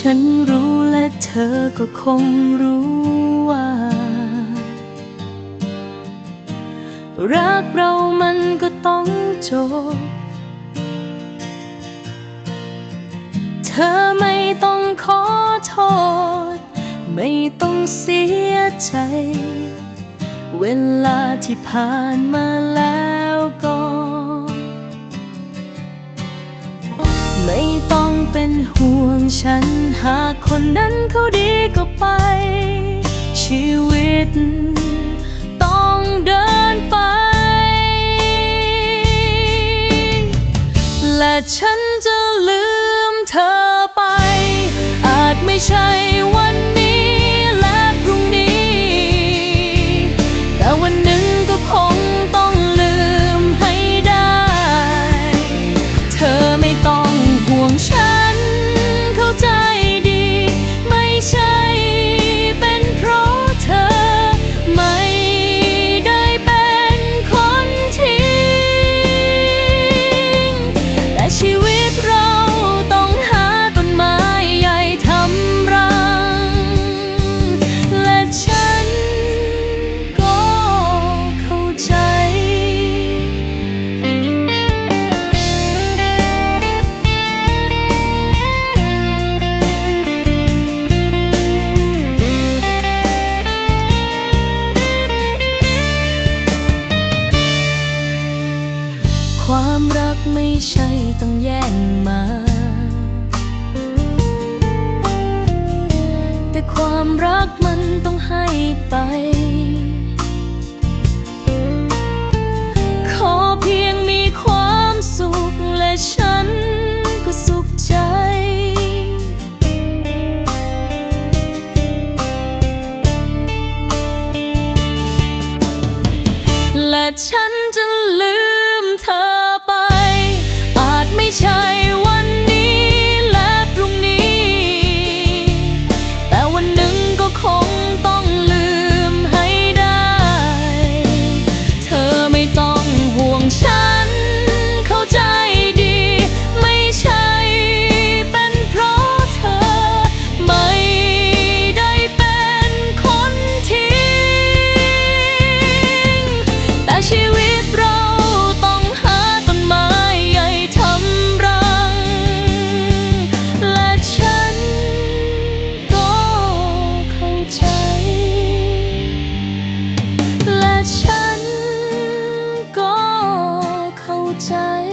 ฉันรู้และเธอก็คงรู้ว่า รักเรามันก็ต้องจบ เธอไม่ต้องขอโทษ ไม่ต้องเสียใจ เวลาที่ผ่านมาแล้ว ไม่ต้องเป็นห่วงฉัน หากคนนั้นเขาดีก็ไป ชีวิตต้องเดินไป และฉันจะลืมเธอไป อาจไม่ใช่ว่า ไม่ใช่ต้องแย่งมา แต่ความรักมันต้องให้ไป ขอเพียงมีความสุขและฉันก็สุขใจ และฉัน 在